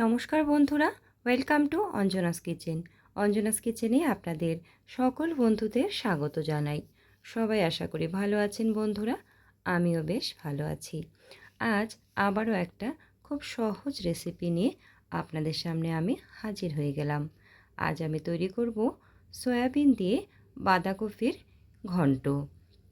নমস্কার বন্ধুরা, welcome to Anjana's kitchen. Anjana's কিচেনে আপনাদের সকল বন্ধুদের স্বাগত জানাই। সবাই আশা করি ভালো আছেন বন্ধুরা, আমিও বেশ ভালো আছি। আজ আবারও একটা খুব সহজ রেসিপি নিয়ে আপনাদের সামনে আমি হাজির হয়ে গেলাম। আজ আমি তৈরি করব সয়াবিন দিয়ে বাঁধাকপির ঘন্ট।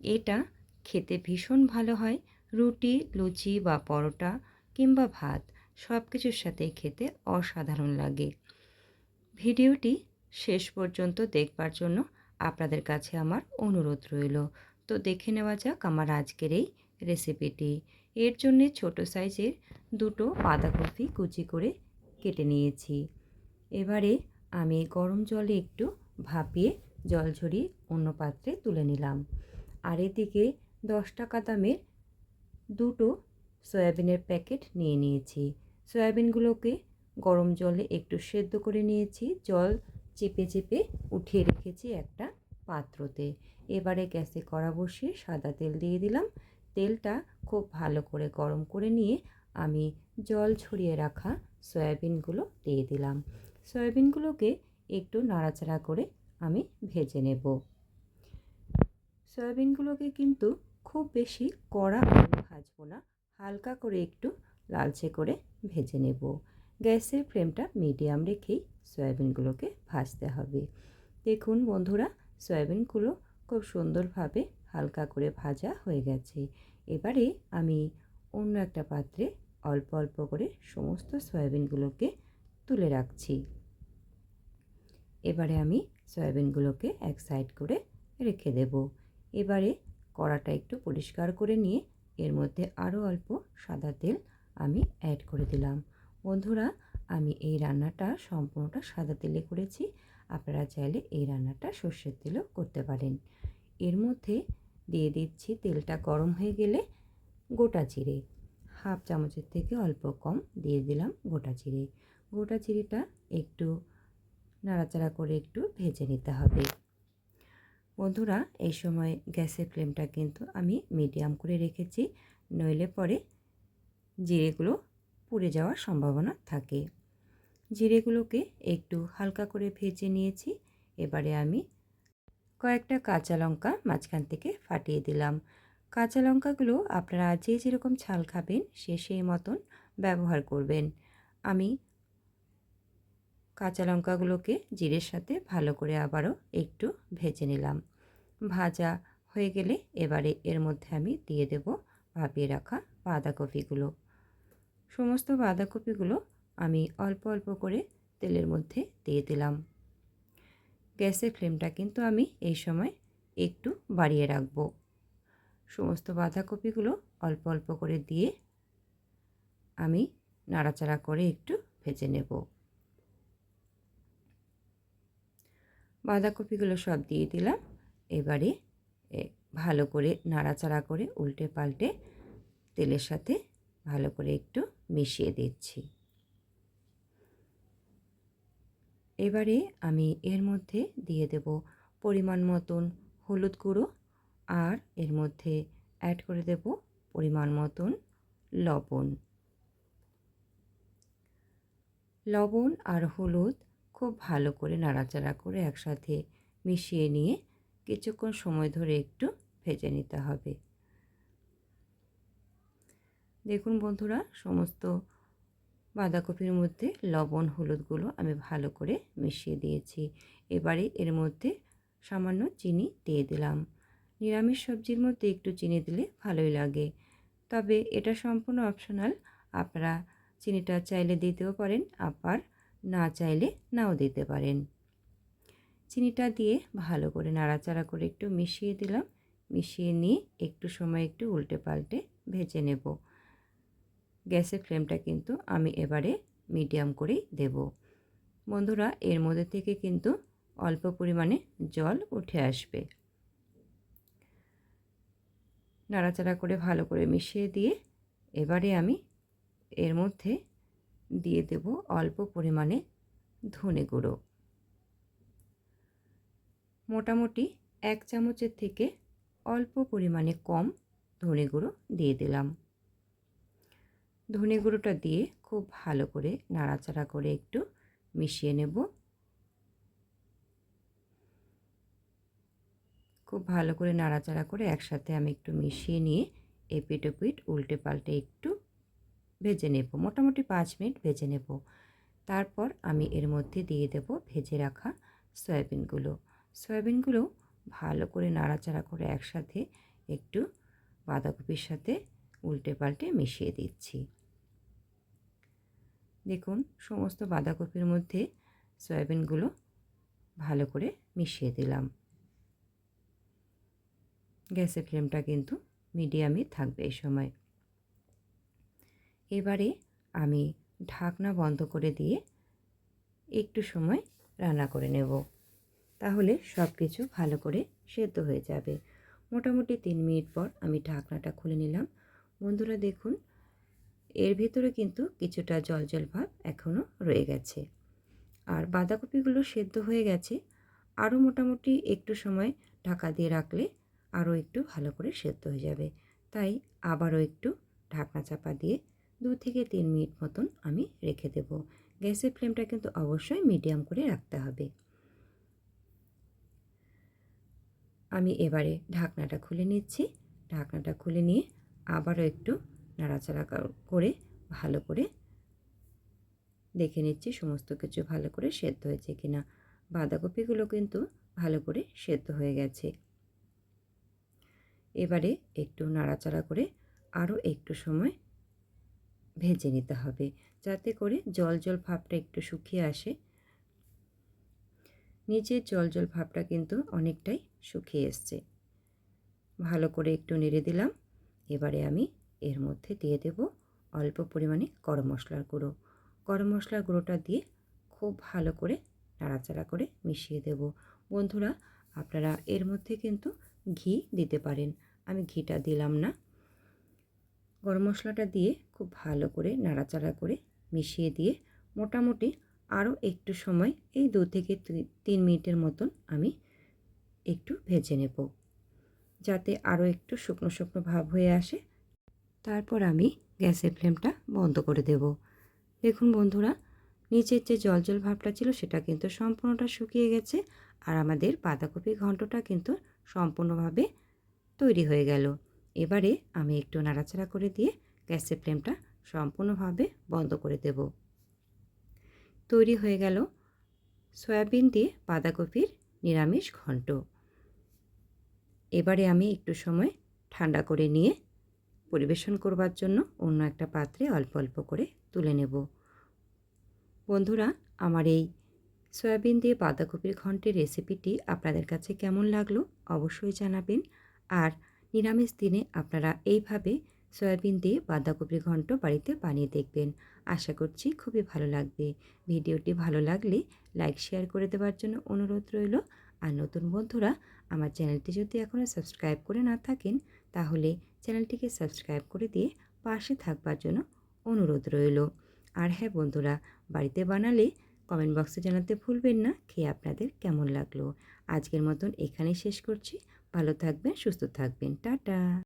এটা খেতে ভীষণ ভালো হয়, রুটি, লুচি বা পরোটা কিংবা ভাত। সব কিছুর সাথে খেতে অসাধারণ লাগে। ভিডিওটি শেষ পর্যন্ত দেখবার জন্য আপনাদের কাছে আমার অনুরোধ রইল। তো দেখে নেওয়া যাক আমার আজকের এই রেসিপিটি। এর জন্য ছোট সাইজের দুটো বাঁধাকপি কুচি করে কেটে নিয়েছি। এবারে আমি গরম জলে একটু ভাপিয়ে জল ঝরিয়ে অন্য পাত্রে তুলে নিলাম। আর এদিকে দশ টাকা দামের দুটো সয়াবিনের প্যাকেট নিয়ে নিয়েছি। সয়াবিনগুলোকে গরম জলে একটু সেদ্ধ করে নিয়েছি। জল চেপে চেপে উঠিয়ে রেখেছি একটা পাত্রতে। এবারে গ্যাসে কড়া বসিয়ে সাদা তেল দিয়ে দিলাম। তেলটা খুব ভালো করে গরম করে নিয়ে আমি জল ছড়িয়ে রাখা সয়াবিনগুলো দিয়ে দিলাম। সয়াবিনগুলোকে একটু নাড়াচাড়া করে আমি ভেজে নেব। সয়াবিনগুলোকে কিন্তু খুব বেশি কড়া ভাজবো না। হালকা করে একটু লালচে করে ভেজে নেব। গ্যাসের ফ্লেমটা মিডিয়াম রেখেই সয়াবিনগুলোকে ভাজতে হবে। দেখুন বন্ধুরা, সয়াবিনগুলো খুব সুন্দরভাবে হালকা করে ভাজা হয়ে গেছে। এবারে আমি অন্য একটা পাত্রে অল্প অল্প করে সমস্ত সয়াবিনগুলোকে তুলে রাখছি। এবারে আমি সয়াবিনগুলোকে এক সাইড করে রেখে দেব। এবারে কড়াটা একটু পরিষ্কার করে নিয়ে এর মধ্যে আরও অল্প সাদা তেল আমি অ্যাড করে দিলাম। বন্ধুরা, আমি এই রান্নাটা সম্পূর্ণটা সাদা তেলে করেছি। আপনারা চাইলে এই রান্নাটা সর্ষের তেলেও করতে পারেন। এর মধ্যে দিয়ে দিচ্ছি তেলটা গরম হয়ে গেলে গোটা চিড়ে হাফ চামচের থেকে অল্প কম দিয়ে দিলাম গোটা চিড়ে গোটা চিড়েটা একটু নাড়াচাড়া করে একটু ভেজে নিতে হবে। বন্ধুরা, এই সময় গ্যাসের ফ্লেমটা কিন্তু আমি মিডিয়াম করে রেখেছি। নইলে পরে জিরেগুলো পুড়ে যাওয়ার সম্ভাবনা থাকে। জিরেগুলোকে একটু হালকা করে ভেজে নিয়েছি। এবারে আমি কয়েকটা কাঁচা লঙ্কা মাঝখান থেকে ফাটিয়ে দিলাম। কাঁচা লঙ্কাগুলো আপনারা যে যেরকম ছাল খাবেন সে সেই মতন ব্যবহার করবেন। আমি কাঁচা লঙ্কাগুলোকে জিরের সাথে ভালো করে আবারও একটু ভেজে নিলাম। ভাজা হয়ে গেলে এবারে এর মধ্যে আমি দিয়ে দেব ভাপিয়ে রাখা বাঁধাকপিগুলো। সমস্ত বাঁধাকপিগুলো আমি অল্প অল্প করে তেলের মধ্যে দিয়ে দিলাম। গ্যাসের ফ্লেমটা কিন্তু আমি এই সময় একটু বাড়িয়ে রাখব। সমস্ত বাঁধাকপিগুলো অল্প অল্প করে দিয়ে আমি নাড়াচাড়া করে একটু ভেজে নেব। বাঁধাকপিগুলো সব দিয়ে দিলাম। এবারে ভালো করে নাড়াচাড়া করে উল্টে পাল্টে তেলের সাথে ভালো করে একটু মিশিয়ে দিচ্ছি। এবারে আমি এর মধ্যে দিয়ে দেব পরিমাণ মতন হলুদ গুঁড়ো আর এর মধ্যে অ্যাড করে দেব পরিমাণ মতন লবণ। লবণ আর হলুদ খুব ভালো করে নাড়াচাড়া করে একসাথে মিশিয়ে নিয়ে কিছুক্ষণ সময় ধরে একটু ভেজে নিতে হবে। দেখুন বন্ধুরা, সমস্ত বাঁধাকপির মধ্যে লবণ হলুদগুলো আমি ভালো করে মিশিয়ে দিয়েছি। এবারে এর মধ্যে সামান্য চিনি দিয়ে দিলাম। নিরামিষ সবজির মধ্যে একটু চিনি দিলে ভালোই লাগে। তবে এটা সম্পূর্ণ অপশনাল, আপনারা চিনিটা চাইলে দিতেও পারেন, আবার না চাইলে নাও দিতে পারেন। চিনিটা দিয়ে ভালো করে নাড়াচাড়া করে একটু মিশিয়ে দিলাম। মিশিয়ে নিয়ে একটু সময় একটু উল্টে পাল্টে ভেজে নেব। গ্যাসের ফ্লেমটা কিন্তু আমি এবারে মিডিয়াম করেই দেব। বন্ধুরা, এর মধ্যে থেকে কিন্তু অল্প পরিমাণে জল উঠে আসবে। নাড়াচাড়া করে ভালো করে মিশিয়ে দিয়ে এবারে আমি এর মধ্যে দিয়ে দেব অল্প পরিমাণে ধনে গুঁড়ো। মোটামুটি এক চামচের থেকে অল্প পরিমাণে কম ধনে গুঁড়ো দিয়ে দিলাম। ধনে গুঁড়োটা দিয়ে খুব ভালো করে নাড়াচাড়া করে একটু মিশিয়ে নেব। খুব ভালো করে নাড়াচাড়া করে একসাথে আমি একটু মিশিয়ে নিয়ে এপিট ওপিট উল্টে পাল্টে একটু ভেজে নেব। মোটামুটি পাঁচ মিনিট ভেজে নেব। তারপর আমি এর মধ্যে দিয়ে দেব ভেজে রাখা সয়াবিনগুলো। সয়াবিনগুলো ভালো করে নাড়াচাড়া করে একসাথে একটু বাঁধাকপির সাথে উল্টে পাল্টে মিশিয়ে দিচ্ছি। দেখুন, সমস্ত বাঁধাকপির মধ্যে সয়াবিনগুলো ভালো করে মিশিয়ে দিলাম। গ্যাসের ফ্লেমটা কিন্তু মিডিয়ামে থাকবে এই সময়। এবারে আমি ঢাকনা বন্ধ করে দিয়ে একটু সময় রান্না করে নেব। তাহলে সব কিছু ভালো করে সেদ্ধ হয়ে যাবে। মোটামুটি তিন মিনিট পর আমি ঢাকনাটা খুলে নিলাম। বন্ধুরা দেখুন, এর ভিতরে কিন্তু কিছুটা জল জল ভাব এখনও রয়ে গেছে। আর বাঁধাকপিগুলো সেদ্ধ হয়ে গেছে, আরও মোটামুটি একটু সময় ঢাকা দিয়ে রাখলে আরও একটু ভালো করে সেদ্ধ হয়ে যাবে। তাই আবারও একটু ঢাকনা চাপা দিয়ে দু থেকে তিন মিনিট মতন আমি রেখে দেব। গ্যাসের ফ্লেমটা কিন্তু অবশ্যই মিডিয়াম করে রাখতে হবে। আমি এবারে ঢাকনাটা খুলে নিচ্ছি। ঢাকনাটা খুলে নিয়ে আবারও একটু নাড়াচাড়া করে ভালো করে দেখে নিচ্ছি সমস্ত কিছু ভালো করে সেদ্ধ হয়েছে কিনা। বাঁধাকপিগুলো কিন্তু ভালো করে সেদ্ধ হয়ে গেছে। এবারে একটু নাড়াচাড়া করে আরও একটু সময় ভেজে নিতে হবে যাতে করে জল জল ভাবটা একটু শুকিয়ে আসে। নিচের জল জল ভাবটা কিন্তু অনেকটাই শুকিয়ে এসছে। ভালো করে একটু নেড়ে দিলাম। এবারে আমি এর মধ্যে দিয়ে দেব অল্প পরিমাণে গরম মশলার গুঁড়ো। গরম মশলার গুঁড়োটা দিয়ে খুব ভালো করে নাড়াচাড়া করে মিশিয়ে দেব। বন্ধুরা, আপনারা এর মধ্যে কিন্তু ঘি দিতে পারেন। আমি ঘিটা দিলাম না। গরম মশলাটা দিয়ে খুব ভালো করে নাড়াচাড়া করে মিশিয়ে দিয়ে মোটামুটি আরও একটু সময়, এই দু থেকে তিন মিনিটের মতন আমি একটু ভেজে নেব। যাতে আরও একটু শুকনো শুকনো ভাব হয়ে আসে। তারপর আমি গ্যাসের ফ্লেমটা বন্ধ করে দেব। দেখুন বন্ধুরা, নিচের যে জল জল ভাবটা ছিল সেটা কিন্তু সম্পূর্ণটা শুকিয়ে গেছে আর আমাদের বাঁধাকপি ঘন্টটা কিন্তু সম্পূর্ণভাবে তৈরি হয়ে গেল। এবারে আমি একটু নাড়াচাড়া করে দিয়ে গ্যাসের ফ্লেমটা সম্পূর্ণভাবে বন্ধ করে দেব। তৈরি হয়ে গেল সয়াবিন দিয়ে বাঁধাকপির নিরামিষ ঘন্ট। এবারে আমি একটু সময় ঠান্ডা করে নিয়ে পরিবেশন করবার জন্য অন্য একটা পাত্রে অল্প অল্প করে তুলে নেব। বন্ধুরা, আমার এই সয়াবিন দিয়ে বাঁধাকপির ঘন্টের রেসিপিটি আপনাদের কাছে কেমন লাগল অবশ্যই জানাবেন। আর নিরামিষ দিনে আপনারা এইভাবে সয়াবিন দিয়ে বাঁধাকপির ঘন্ট বাড়িতে বানিয়ে দেখবেন। আশা করছি খুবই ভালো লাগবে। ভিডিওটি ভালো লাগলে লাইক, শেয়ার করে দেওয়ার জন্য অনুরোধ রইল। আর নতুন বন্ধুরা আমার চ্যানেলটি যদি এখনও সাবস্ক্রাইব করে না থাকেন, তাহলে চ্যানেলটিকে সাবস্ক্রাইব করে দিয়ে পাশে থাকবার জন্য অনুরোধ রইল। আর হ্যাঁ বন্ধুরা, বাড়িতে বানালে কমেন্ট বক্সে জানাতে ভুলবেন না, খেয়ে আপনাদের কেমন লাগল? আজকের মতন এখানেই শেষ করছি। ভালো থাকবেন, সুস্থ থাকবেন। টাটা!